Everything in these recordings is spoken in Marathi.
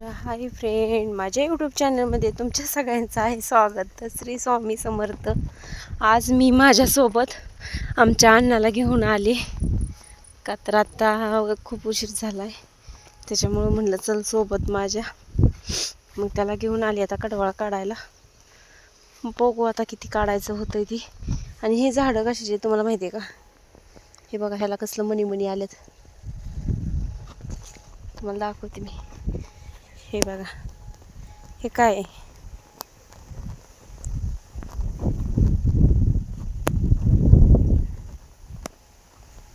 हाय फ्रेंड माझ्या यूट्यूब चॅनलमध्ये तुमच्या सगळ्यांचं आहे स्वागत. तर श्री स्वामी समर्थ. आज मी माझ्यासोबत आमच्या अण्णाला घेऊन आले. का तर आता खूप उशीर झाला आहे त्याच्यामुळं म्हणलं चल सोबत माझ्या. मग त्याला घेऊन आली आता कडवाळा काढायला. बघू आता किती काढायचं होतं ती. आणि हे झाडं कशाचे तुम्हाला माहिती आहे का? हे बघा ह्याला कसलं मनी मनी आलेत तुम्हाला दाखवते मी. हे बघा. हे काय आहे?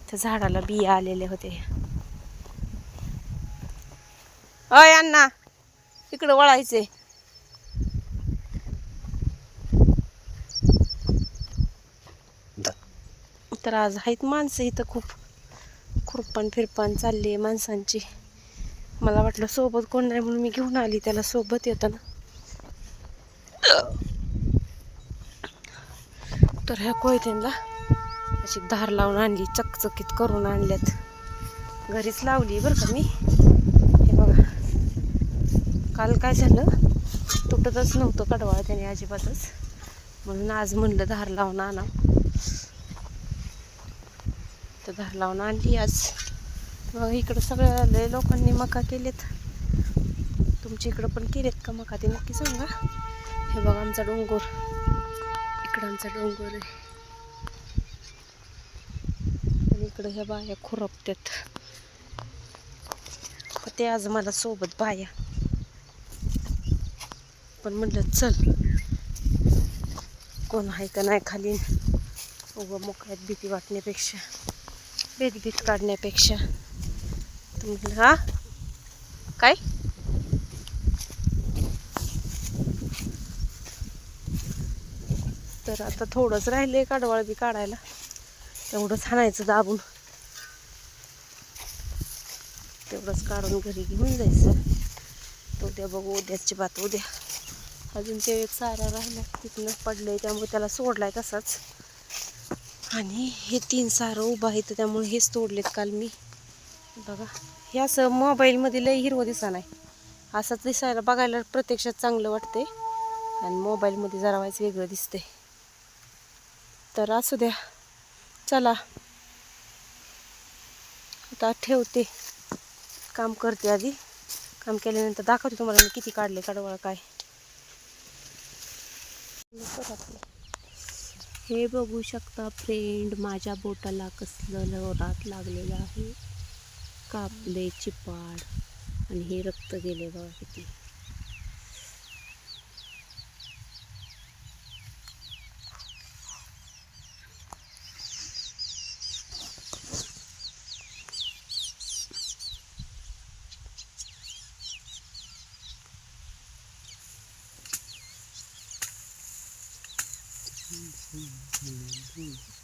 त्या झाडाला बिया आलेले होते. अय अण्णा इकडं वळायचे. तर आज आहेत माणसं इथं खूप. खुरपण फिरपण चालली आहे माणसांची. मला वाटलं सोबत कोण नाही म्हणून मी घेऊन आली त्याला सोबत येताना. तर ह्या कोयत्यांना अशी धार लावून आणली चकचकीत करून आणल्यात. घरीच लावली बरं का मी. हे बघा. काल काय झालं? तुटतच नव्हतं कडवाळ त्याने अजिबातच. म्हणून आज म्हणलं धार लावून आणा तर धार लावून आणली आज. बघा इकडं सगळ्या लय लोकांनी मका केलेत. तुमच्या इकडं पण केलेत का मका? ते नक्की सांगा. हे बघा आमचा डोंगर. इकडं आमचा डोंगर आहे. आणि इकडं ह्या बाया खुरपत्यात. ते आज मला सोबत बाया. पण म्हणलं चल. कोण आहे का नाही खाली? उगं मोकळ्यात भीती वाटण्यापेक्षा. भीत भीत काढण्यापेक्षा. तर हा काय? तर आता थोडंच राहिले काढवाळ बी काढायला. तेवढंच हाणायचं दाबून. तेवढंच काढून घरी घेऊन जायचं. तो उद्या बघू उद्याची बात उद्या. अजून ते एक सारा राहिला तिथनं पडलंय त्यामुळे त्याला सोडलाय तसाच. आणि हे तीन सारं उभं आहे तर त्यामुळे हेच तोडलेत काल मी. बघा हे असं मोबाईलमध्ये लय हिरवं दिसा नाही असंच दिसायला बघायला प्रत्यक्षात चांगलं वाटते आणि मोबाईलमध्ये जरा व्हायचं वेगळं दिसते तर असू द्या. चला. आता ठेवते. काम करते आधी. काम केल्यानंतर दाखवते तुम्हाला मी किती काढले कडवळ काय. हे बघू शकता फ्रेंड माझ्या बोटाला कसलं लवरात लागलेलं आहे. कापले चिपाड आणि हे रक्त गेले बघा किती.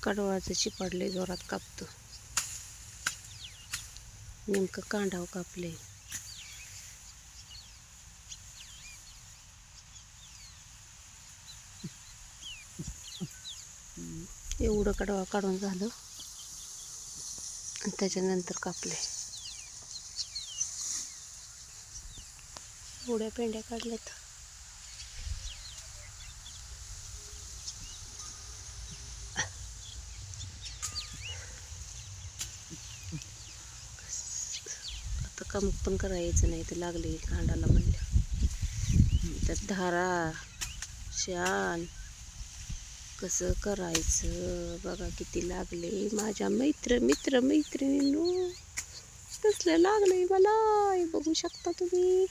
कडवाचं चिपाडले जोरात कापतो. नेमकं कांडाव कापले एवढं कडवा काढून झालं. आणि त्याच्यानंतर कापले एवढ्या पेंड्या काढल्यात. आता काम पण करायचं नाही ते लागले कांडाला म्हणलं तर धारा शान कसं करायचं? बघा किती लागले. माझ्या मैत्र मित्र मैत्रिणींनो कसलं लागलंय मला? बघू शकता तुम्ही?